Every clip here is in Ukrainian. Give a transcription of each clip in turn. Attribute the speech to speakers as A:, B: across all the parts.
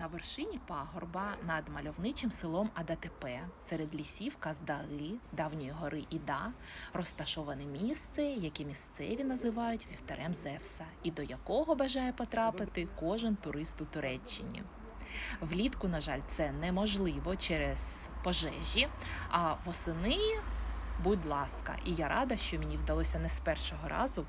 A: На вершині пагорба над мальовничим селом Адатепе, серед лісів Каздаги, давньої гори Іда, розташоване місце, яке місцеві називають вівтарем Зевса, і до якого бажає потрапити кожен турист у Туреччині. Влітку, на жаль, це неможливо через пожежі, а восени, будь ласка, і я рада, що мені вдалося не з першого разу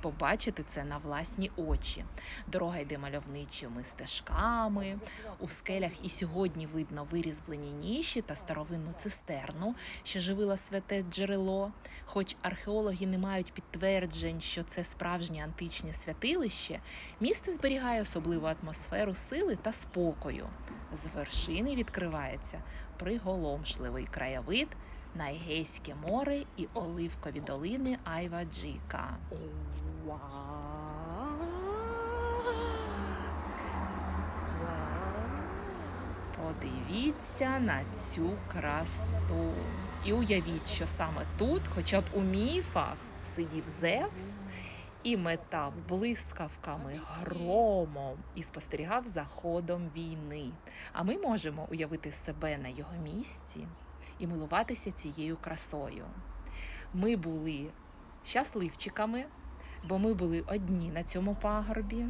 A: побачити це на власні очі. Дорога йде мальовничими стежками. У скелях і сьогодні видно вирізблені ніші та старовинну цистерну, що живила святе джерело. Хоч археологи не мають підтверджень, що це справжнє античне святилище, місце зберігає особливу атмосферу сили та спокою. З вершини відкривається приголомшливий краєвид на Егейське море і оливкові долини Айваджіка. Подивіться на цю красу. І уявіть, що саме тут, хоча б у міфах, сидів Зевс і метав блискавками громом і спостерігав за ходом війни. А ми можемо уявити себе на його місці і милуватися цією красою. Ми були щасливчиками, бо ми були одні на цьому пагорбі,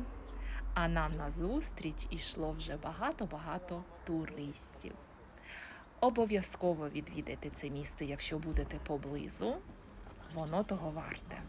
A: а нам назустріч ішло вже багато-багато туристів. Обов'язково відвідайте це місце, якщо будете поблизу. Воно того варте.